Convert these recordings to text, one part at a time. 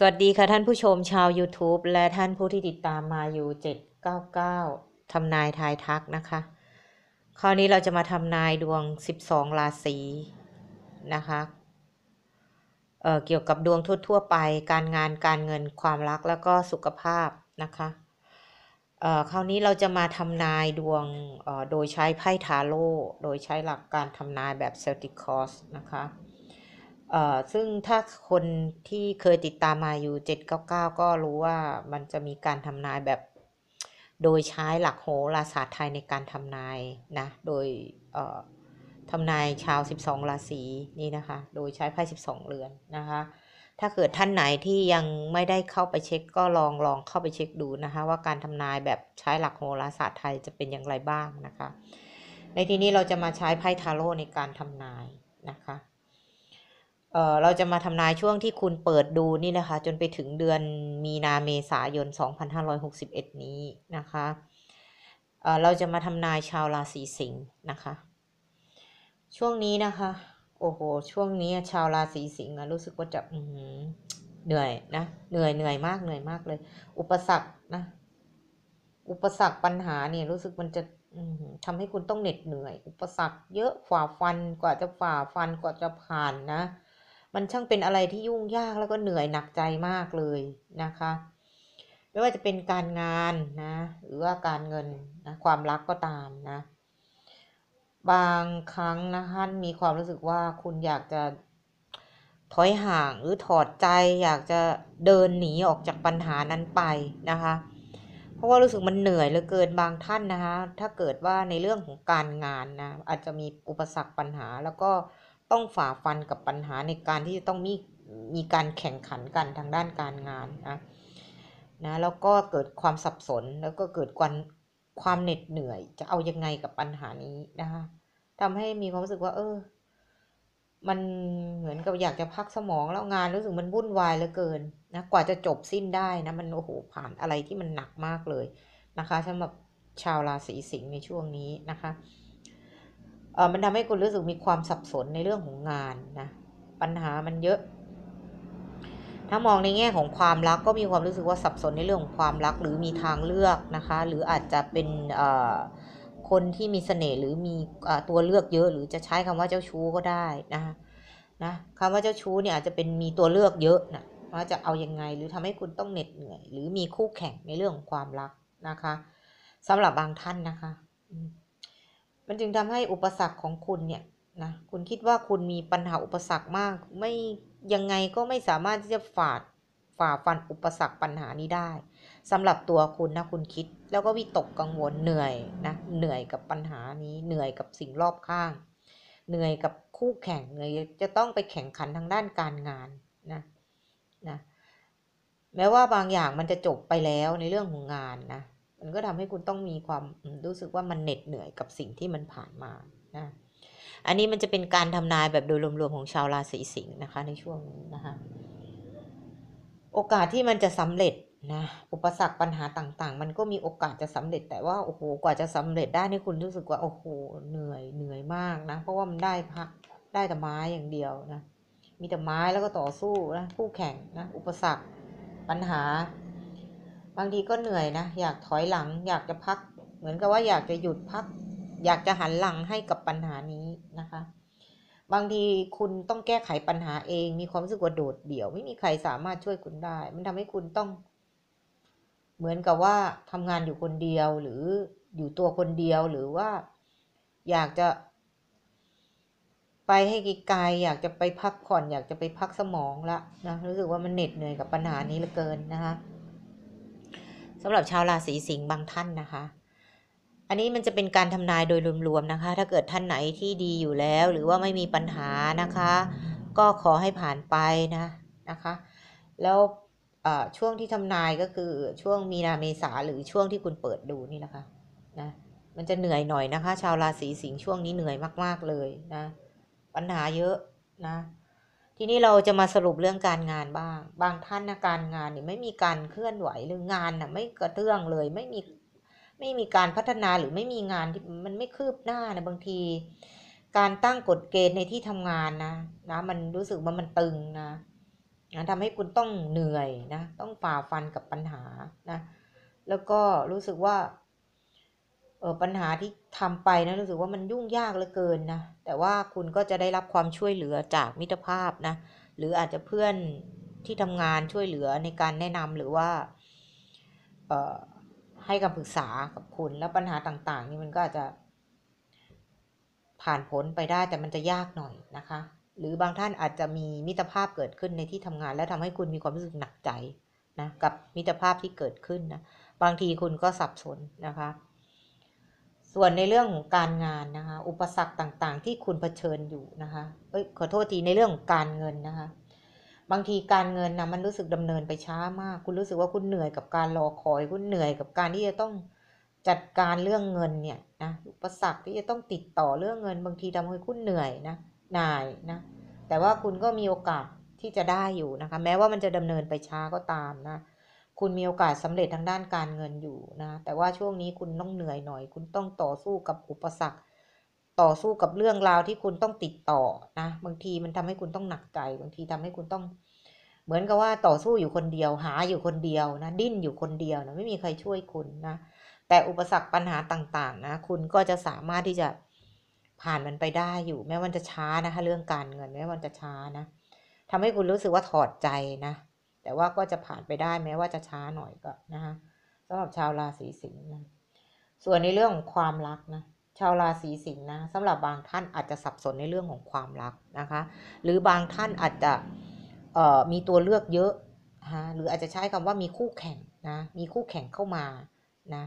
สวัสดีค่ะท่านผู้ชมชาว YouTube และท่านผู้ที่ติดตามมาอยู่ 799ทำนายทายทักนะคะ คราวนี้เราจะมาทำนายดวง 12 ราศีนะคะเอ่อเกี่ยวกับดวงทั่วๆไป การงานการเงินความรักแล้วก็สุขภาพนะคะเอ่อคราวนี้เราจะมาทำนายดวงเอ่อโดยใช้ไพ่ทาโร่โดยใช้หลักการทำนายแบบเซลติคอสนะคะ ซึ่งถ้าคนที่เคยติดตามมาอยู่ 799 ก็รู้ว่ามันจะมีการทำนายแบบ โดยใช้หลักโหราศาสตร์ไทยในการทำนายนะ โดยทำนายชาว 12 ราศีนี่นะคะ โดยใช้ไพ่12 เรือนนะคะ ถ้าเกิดท่านไหนที่ยังไม่ได้เข้าไปเช็คก็ลองลองเข้าไปเช็คดูนะคะ ว่าการทำนายแบบใช้หลักโหราศาสตร์ไทยจะเป็นอย่างไรบ้างนะคะ ในที่นี้เราจะมาใช้ไพ่ทาโร่ในการทำนายนะคะ เอ่อเราจะมาทำนายช่วงที่คุณเปิดดูนี่นะคะ จนไปถึงเดือนมีนาเมษายน 2561 นี้นะคะเอ่อเราจะมาทำนายชาวราศีสิงห์นะคะ ช่วงนี้นะคะ โอ้โห ช่วงนี้ชาวราศีสิงห์รู้สึกว่าจะอือหือเหนื่อยนะ เหนื่อยเหนื่อยมากเหนื่อยมากเลย อุปสรรคนะ อุปสรรคปัญหาเนี่ยรู้สึกมันจะอือหือทำให้คุณต้องเหน็ดเหนื่อย อุปสรรคเยอะฝ่าฟันกว่าจะฝ่าฟันกว่าจะผ่านนะ มันช่างเป็นอะไรที่ยุ่งยากแล้วก็เหนื่อยหนักใจมากเลยนะคะ ไม่ว่าจะเป็นการงานนะ หรือว่าการเงินนะความรักก็ตามนะ บางครั้งนะท่านมีความรู้สึกว่าคุณอยากจะถอยห่างหรือถอดใจอยากจะเดินหนีออกจากปัญหานั้นไปนะคะ เพราะว่ารู้สึกมันเหนื่อยเหลือเกินบางท่านนะคะ ถ้าเกิดว่าในเรื่องของการงานนะอาจจะมีอุปสรรคปัญหาแล้วก็ ต้องฝ่าฟันกับปัญหาในการที่จะต้องมีมีการแข่งขันกันทางด้านการงานนะนะแล้วก็เกิดความสับสนแล้วก็เกิดความความเหน็ดเหนื่อย จะเอายังไงกับปัญหานี้นะคะทำให้มีความรู้สึกว่า เออ มันเหมือนกับอยากจะพักสมองแล้วงานรู้สึกมันวุ่นวายเหลือเกินนะกว่าจะจบสิ้นได้นะมันโอ้โหผ่านอะไรที่มันหนักมากเลยนะคะสำหรับชาวราศีสิงห์ในช่วงนี้นะคะ มันทำให้คุณรู้สึกมีความสับสนในเรื่องของงานนะปัญหามันเยอะ ถ้ามองในแง่ของความรักก็มีความรู้สึกว่าสับสนในเรื่องของความรักหรือมีทางเลือกนะคะ หรืออาจจะเป็นคนที่มีเสน่ห์หรือมีตัวเลือกเยอะ หรือจะใช้คำว่าเจ้าชู้ก็ได้นะคะนะคำว่าเจ้าชู้เนี่ยอาจจะเป็นมีตัวเลือกเยอะนะว่าจะเอายังไงหรือทำให้คุณต้องเหน็ดเหนื่อย หรือมีคู่แข่งในเรื่องของความรักนะคะสำหรับบางท่านนะคะ มันจึงทำให้อุปสรรคของคุณเนี่ยนะคุณคิดว่าคุณมีปัญหาอุปสรรคมาก ไม่ยังไงก็ไม่สามารถที่จะฝ่าฝ่าฟันอุปสรรคปัญหานี้ได้สำหรับตัวคุณนะคุณคิดแล้วก็วิตกกังวลเหนื่อยนะเหนื่อยกับปัญหานี้เหนื่อยกับสิ่งรอบข้าง เหนื่อยกับคู่แข่งเหนื่อยจะต้องไปแข่งขันทางด้านการงานนะนะแม้ว่าบางอย่างมันจะจบไปแล้วในเรื่องของงานนะ มันก็ทำให้คุณต้องมีความรู้สึกว่ามันเหน็ดเหนื่อยกับสิ่งที่มันผ่านมานะอันนี้มันจะเป็นการทำนายแบบโดยรวมๆของชาวราศีสิงห์นะคะในช่วงนี้นะคะโอกาสที่มันจะสำเร็จนะอุปสรรคปัญหาต่างๆ มันก็มีโอกาสจะสำเร็จแต่ว่าโอ้โหกว่าจะสำเร็จได้นี่คุณรู้สึกว่าโอ้โหเหนื่อยเหนื่อยมากนะเพราะว่ามันได้พักได้แต่ไม้อย่างเดียวนะมีแต่ไม้แล้วก็ต่อสู้นะคู่แข่งนะอุปสรรคปัญหา บางทีก็เหนื่อยนะ อยากถอยหลัง อยากจะพัก เหมือนกับว่าอยากจะหยุดพัก อยากจะหันหลังให้กับปัญหานี้นะคะ บางทีคุณต้องแก้ไขปัญหาเอง มีความรู้สึกว่าโดดเดี่ยว ไม่มีใครสามารถช่วยคุณได้ มันทำให้คุณต้อง เหมือนกับว่าทำงานอยู่คนเดียวหรืออยู่ตัวคนเดียวหรือว่า อยากจะ ไปให้ไกลๆอยากจะไปพักผ่อน อยากจะไปพักสมองละนะรู้สึกว่ามันเหน็ดเหนื่อยกับปัญหานี้เหลือเกินนะคะ สำหรับชาวราศีสิงห์บางท่านนะคะ อันนี้มันจะเป็นการทำนายโดยรวมๆนะคะ ถ้าเกิดท่านไหนที่ดีอยู่แล้ว หรือว่าไม่มีปัญหานะคะ ก็ขอให้ผ่านไปนะนะคะ แล้วช่วงที่ทำนายก็คือช่วงมีนาเมษาหรือช่วงที่คุณเปิดดูนี่นะคะนะมันจะเหนื่อยหน่อยนะคะ ชาวราศีสิงห์ช่วงนี้เหนื่อยมาก ๆเลยนะ ปัญหาเยอะนะ ทีนี้เราจะมาสรุปเรื่องการงานบ้าง บางท่านนะการงานเนี่ยไม่มีการเคลื่อนไหวหรืองานน่ะไม่กระเตื้องเลย ไม่มีไม่มีการพัฒนาหรือไม่มีงานที่มันไม่คืบหน้านะบางที การตั้งกฎเกณฑ์ในที่ทำงานนะนะมันรู้สึกว่ามันตึงนะนะทำให้คุณต้องเหนื่อยนะ ต้องฝ่าฟันกับปัญหานะ แล้วก็รู้สึกว่า เออปัญหาที่ทำไปนะรู้สึกว่ามันยุ่งยากเหลือเกินนะแต่ว่าคุณก็จะได้รับความช่วยเหลือจากมิตรภาพนะหรืออาจจะเพื่อนที่ทำงานช่วยเหลือในการแนะนำหรือว่าเอ่อให้คำปรึกษากับคุณแล้วปัญหาต่าง ๆ นี่มันก็อาจจะ ผ่านพ้นไปได้แต่มันจะยากหน่อยนะคะ หรือบางท่านอาจจะมีมิตรภาพเกิดขึ้นในที่ทำงาน แล้วทำให้คุณมีความรู้สึกหนักใจนะกับมิตรภาพที่เกิดขึ้นนะบางทีคุณก็สับสนนะคะ ส่วนในเรื่องของการงานนะคะ อุปสรรคต่างๆ ที่คุณเผชิญอยู่นะคะเอ้ยขอโทษทีในเรื่องของการเงินนะคะ บางทีการเงินนะมันรู้สึกดำเนินไปช้ามาก คุณรู้สึกว่าคุณเหนื่อยกับการรอคอย คุณเหนื่อยกับการที่จะต้องจัดการเรื่องเงินเนี่ยนะอุปสรรคที่จะต้องติดต่อเรื่องเงิน บางทีทำให้คุณเหนื่อยนะหน่ายนะแต่ว่าคุณก็มีโอกาสที่จะได้อยู่นะคะ แม้ว่ามันจะดำเนินไปช้าก็ตามนะ คุณมีโอกาสสำเร็จทางด้านการเงินอยู่นะ แต่ว่าช่วงนี้คุณต้องเหนื่อยหน่อย คุณต้องต่อสู้กับอุปสรรค ต่อสู้กับเรื่องราวที่คุณต้องติดต่อนะ บางทีมันทำให้คุณต้องหนักใจ บางทีทำให้คุณต้อง เหมือนกับว่าต่อสู้อยู่คนเดียว หาอยู่คนเดียวนะ ดิ้นอยู่คนเดียวนะ ไม่มีใครช่วยคุณนะ แต่อุปสรรคปัญหาต่างๆนะ คุณก็จะสามารถที่จะผ่านมันไปได้อยู่ แม้มันจะช้านะคะ เรื่องการเงิน แม้มันจะช้านะทำให้คุณรู้สึกว่าถอดใจนะ แต่ว่าก็จะผ่านไปได้แม้ว่าจะช้าหน่อยก็นะคะสำหรับชาวราศีสิงห์นะส่วนในเรื่องของความรักนะชาวราศีสิงห์นะสำหรับบางท่านอาจจะสับสนในเรื่องของความรักนะคะ หรือบางท่านอาจจะมีตัวเลือกเยอะฮะหรืออาจจะใช้คำว่ามีคู่แข่งนะมีคู่แข่งเข้ามานะ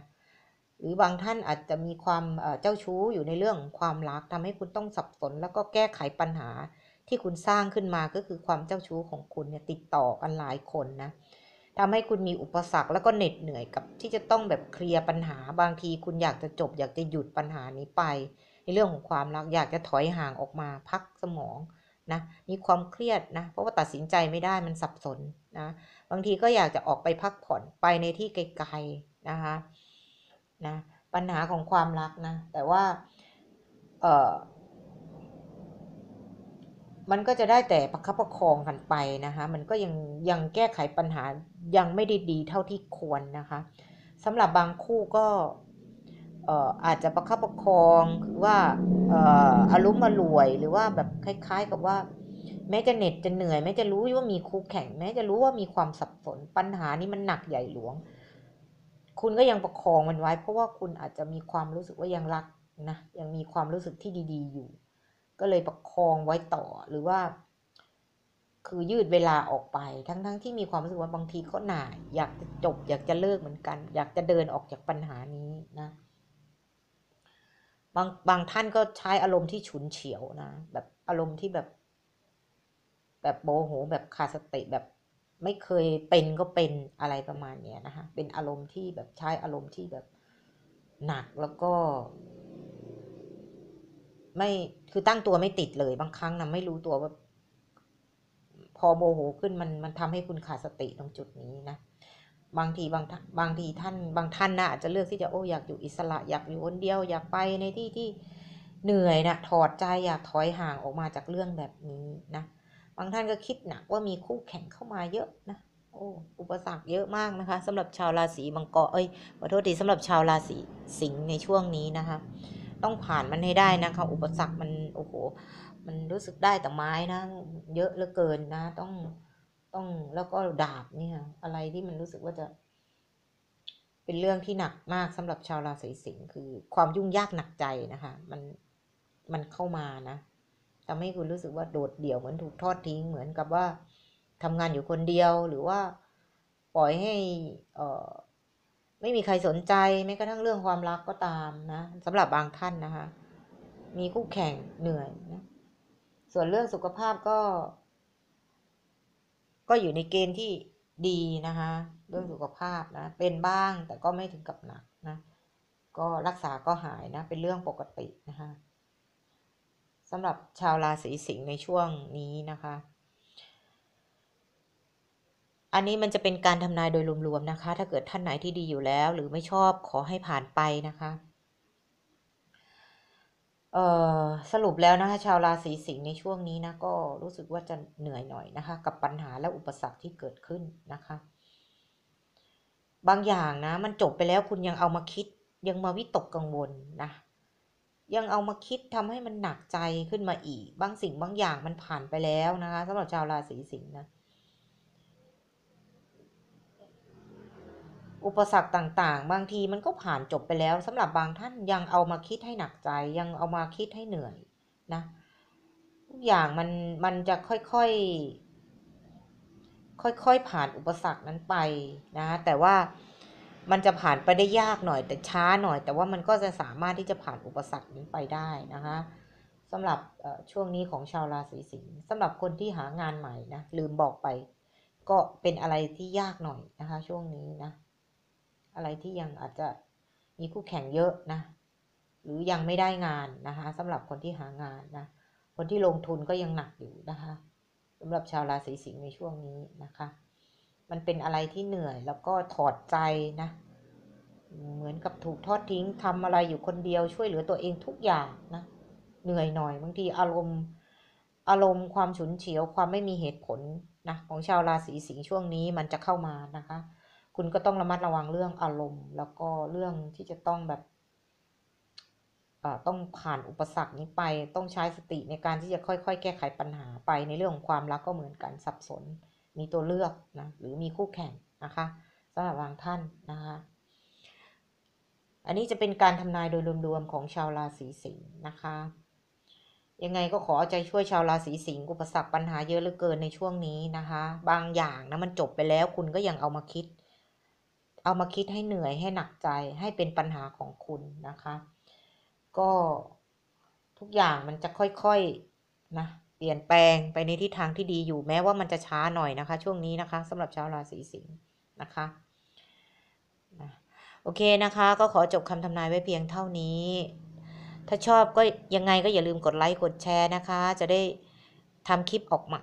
หรือบางท่านอาจจะมีความเจ้าชู้อยู่ในเรื่องของความรักทำให้คุณต้องสับสนแล้วก็แก้ไขปัญหา ที่คุณสร้างขึ้นมาก็คือความเจ้าชู้ของคุณเนี่ยติดต่อกันหลายคนนะทำให้คุณมีอุปสรรคแล้วก็เหน็ดเหนื่อยกับที่จะต้องแบบเคลียร์ปัญหาบางทีคุณอยากจะจบ อยากจะหยุดปัญหานี้ไป ในเรื่องของความรักอยากจะถอยห่างออกมาพักสมองนะมีความเครียดนะเพราะว่าตัดสินใจไม่ได้มันสับสนนะบางทีก็อยากจะออกไปพักผ่อนไปในที่ไกลๆนะคะนะปัญหาของความรักนะแต่ว่าเออ มันก็จะได้แต่ประคับประคองกันไปนะคะ มันก็ยังยังแก้ไขปัญหายังไม่ได้ดีเท่าที่ควรนะคะสำหรับบางคู่ก็อาจจะประคับประคองคือว่าอารมณ์มารวยหรือว่าแบบคล้าย ๆ กับว่า แม้จะเหน็ดจะเหนื่อยแม้จะรู้ว่ามีคู่แข่งแม้จะรู้ว่ามีความสับสนปัญหานี้มันหนักใหญ่หลวง คุณก็ยังประคองมันไว้ เพราะว่าคุณอาจจะมีความรู้สึกว่ายังรักนะยังมีความรู้สึกที่ดี ๆ อยู่ ก็เลยประคองไว้ต่อหรือว่า คือยืดเวลาออกไป ทั้งๆทที่มีความรู้สึกว่าบางทีก็หน่าย อยากจะจบ อยากจะเลิกเหมือนกัน อยากจะเดินออกจากปัญหานี้นะ บางบางท่านก็ใช้อารมณ์ที่ฉุนเฉียวนะ แบบอารมณ์ที่แบบ แบบโมโหแบบขาดสติแบบไม่เคยเป็นก็เป็นอะไรประมาณเนี้ยนะคะ เป็นอารมณ์ที่แบบใช้อารมณ์ที่แบบหนักแล้วก็ ไม่คือตั้งตัวไม่ติดเลยบางครั้งนะไม่รู้ตัวว่า พอโมโหขึ้นมันมันทำให้คุณขาดสติตรงจุดนี้นะบางทีบางบางทีท่าน บางท่านนะอาจจะเลือกที่จะโอ้อยากอยู่อิสระอยากอยู่คนเดียว อยากไปในที่ที่เหนื่อยนะถอดใจอยากถอยห่างออกมาจากเรื่องแบบนี้นะบางท่านก็คิดหนักว่ามีคู่แข่งเข้ามาเยอะนะโอ้อุปสรรคเยอะมากนะคะสำหรับชาวราศีมังกรเอ้ยขอโทษทีสำหรับชาวราศีสิงห์ในช่วงนี้นะคะ ต้องผ่านมันให้ได้นะคะ อุปสรรคมันโอ้โหมันรู้สึกได้แต่ไม้นะ เยอะเหลือเกินนะ ต้องต้องแล้วก็ดาบเนี่ย อะไรที่มันรู้สึกว่าจะ เป็นเรื่องที่หนักมากสำหรับชาวราศีสิงห์คือ ความยุ่งยากหนักใจนะคะ มันมันเข้ามานะทำให้คุณรู้สึกว่าโดดเดี่ยวเหมือนถูกทอดทิ้งเหมือนกับว่าทำงานอยู่คนเดียวหรือว่า ปล่อยให้ เอ่อ ไม่มีใครสนใจแม้กระทั่งเรื่องความรักก็ตามนะสำหรับบางท่านนะคะ มีคู่แข่งเหนื่อยนะส่วนเรื่องสุขภาพก็ ก็อยู่ในเกณฑ์ที่ดีนะคะ เรื่องสุขภาพนะเป็นบ้างแต่ก็ไม่ถึงกับหนักนะก็รักษาก็หายนะ เป็นเรื่องปกตินะคะสำหรับชาวราศีสิงห์ในช่วงนี้นะคะ อันนี้มันจะเป็นการทำนายโดยรวมๆนะคะ ถ้าเกิดท่านไหนที่ดีอยู่แล้ว หรือไม่ชอบขอให้ผ่านไปนะคะเอ่อสรุปแล้วนะคะชาวราศีสิงห์ในช่วงนี้นะก็รู้สึกว่าจะเหนื่อยหน่อยนะคะ กับปัญหาและอุปสรรคที่เกิดขึ้นนะคะ บางอย่างนะ มันจบไปแล้วคุณยังเอามาคิด ยังมาวิตกกังวลนะ ยังเอามาคิดทำให้มันหนักใจขึ้นมาอีก บางสิ่งบางอย่างมันผ่านไปแล้วนะคะสำหรับชาวราศีสิงห์นะ อุปสรรคต่างๆ บางทีมันก็ผ่านจบไปแล้วสำหรับบางท่านยังเอามาคิดให้หนักใจ ยังเอามาคิดให้เหนื่อยนะทุกอย่างมันมันจะค่อยๆค่อยๆผ่านอุปสรรคนั้นไปนะแต่ว่ามันจะผ่านไปได้ยากหน่อยแต่ช้าหน่อย แต่ว่ามันก็จะสามารถที่จะผ่านอุปสรรคนี้ไปได้นะคะสำหรับช่วงนี้ของชาวราศีสิงห์สำหรับคนที่หางานใหม่นะลืมบอกไป ก็เป็นอะไรที่ยากหน่อยนะคะ ช่วงนี้นะ อะไรที่ยังอาจจะมีคู่แข่งเยอะนะ หรือยังไม่ได้งานนะคะสำหรับคนที่หางานนะ คนที่ลงทุนก็ยังหนักอยู่นะคะสำหรับชาวราศีสิงห์ในช่วงนี้นะคะ มันเป็นอะไรที่เหนื่อยแล้วก็ถอดใจนะ เหมือนกับถูกทอดทิ้งทำอะไรอยู่คนเดียวช่วยเหลือตัวเองทุกอย่างนะ เหนื่อยหน่อยบางทีอารมณ์อารมณ์ความฉุนเฉียวความไม่มีเหตุผลนะของชาวราศีสิงห์ช่วงนี้มันจะเข้ามานะคะ คุณก็ต้องระมัดระวังเรื่องอารมณ์ แล้วก็เรื่องที่จะต้องแบบต้องผ่านอุปสรรคนี้ไปต้องใช้สติในการที่จะค่อยๆ แก้ไขปัญหาไปในเรื่องของความรักก็เหมือนกันสับสน มีตัวเลือกนะหรือมีคู่แข่งนะคะสำหรับบางท่านนะคะ อันนี้จะเป็นการทำนายโดยรวมๆของชาวราศีสิงห์นะคะยังไงก็ขอใจช่วยชาวราศีสิงห์อุปสรรคปัญหาเยอะเหลือเกินในช่วงนี้นะคะ บางอย่างนะมันจบไปแล้วคุณก็ยังเอามาคิด เอามาคิดให้เหนื่อยให้หนักใจให้เป็นปัญหาของคุณนะคะ ก็ทุกอย่างมันจะค่อยๆนะเปลี่ยนแปลงไปในทิศทางที่ดีอยู่แม้ว่ามันจะช้าหน่อยนะคะ ช่วงนี้นะคะสำหรับชาวราศีสิงห์นะคะนะโอเคนะคะ ก็ขอจบคำทำนายไว้เพียงเท่านี้ ถ้าชอบก็ยังไงก็อย่าลืมกดไลค์กดแชร์นะคะ จะได้ทำคลิปออกมา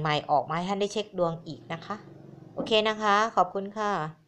ใหม่ ๆ ออกมาให้ท่านได้เช็คดวงอีกนะคะ โอเคนะคะ ขอบคุณค่ะ